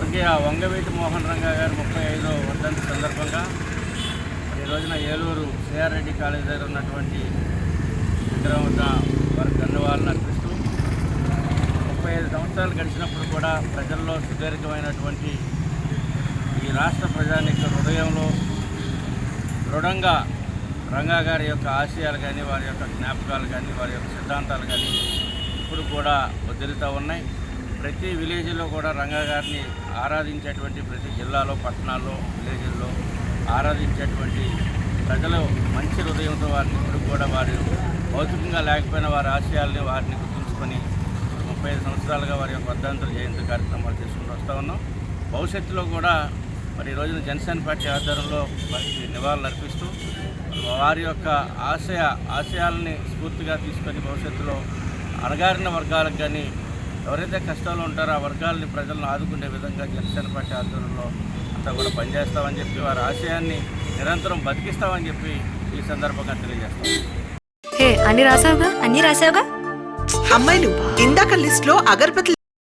వంగవీటి మోహన్ రంగా గారు ముప్పై ఐదో వర్ధంతి సందర్భంగా ఈ రోజున ఏలూరు సిఆర్ రెడ్డి కాలేజ్ దగ్గర ఉన్నటువంటి విగ్రహం వద్ద వారికి ధన్యవాదాలు అర్పిస్తూ ముప్పై ఐదు సంవత్సరాలు గడిచినప్పుడు కూడా ప్రజల్లో సుదీర్ఘమైనటువంటి ఈ రాష్ట్ర ప్రజానికి హృదయంలో దృఢంగా రంగా గారి యొక్క ఆశయాలు కానీ వారి యొక్క జ్ఞాపకాలు కానీ వారి యొక్క సిద్ధాంతాలు కానీ ఇప్పుడు కూడా వదిలుతూ ఉన్నాయి. ప్రతి విలేజ్లో కూడా రంగా గారిని ఆరాధించేటువంటి ప్రతి జిల్లాలో పట్టణాల్లో విలేజ్ల్లో ఆరాధించేటువంటి ప్రజలు మంచి హృదయంతో వారిని ఇప్పుడు కూడా వారి భౌతికంగా లేకపోయిన వారి ఆశయాల్ని వారిని గుర్తుంచుకొని ముప్పై ఐదు సంవత్సరాలుగా వారి యొక్క వర్ధాంతుల జయంతి కార్యక్రమాలు చేసుకుంటూ వస్తూ ఉన్నాం. భవిష్యత్తులో కూడా మరి ఈ రోజున జనసేన పార్టీ ఆధ్వర్యంలో వారికి నివాళులు అర్పిస్తూ వారి యొక్క ఆశయ ఆశయాలని స్ఫూర్తిగా తీసుకొని భవిష్యత్తులో అణగారిన వర్గాలకు కానీ ఎవరైతే కష్టాలు ఉంటారో ఆ వర్గాలని ప్రజలను ఆదుకునే విధంగా జనసేన పార్టీ ఆధ్వర్యంలో అంతా కూడా పనిచేస్తామని చెప్పి వారి ఆశయాన్ని నిరంతరం బతికిస్తామని చెప్పి ఈ సందర్భంగా తెలియజేస్తాం. అన్ని రాసావుగా? అన్ని రాసావుగా? అమ్మాయిలు ఇందాక లిస్ట్లో అగరబత్తి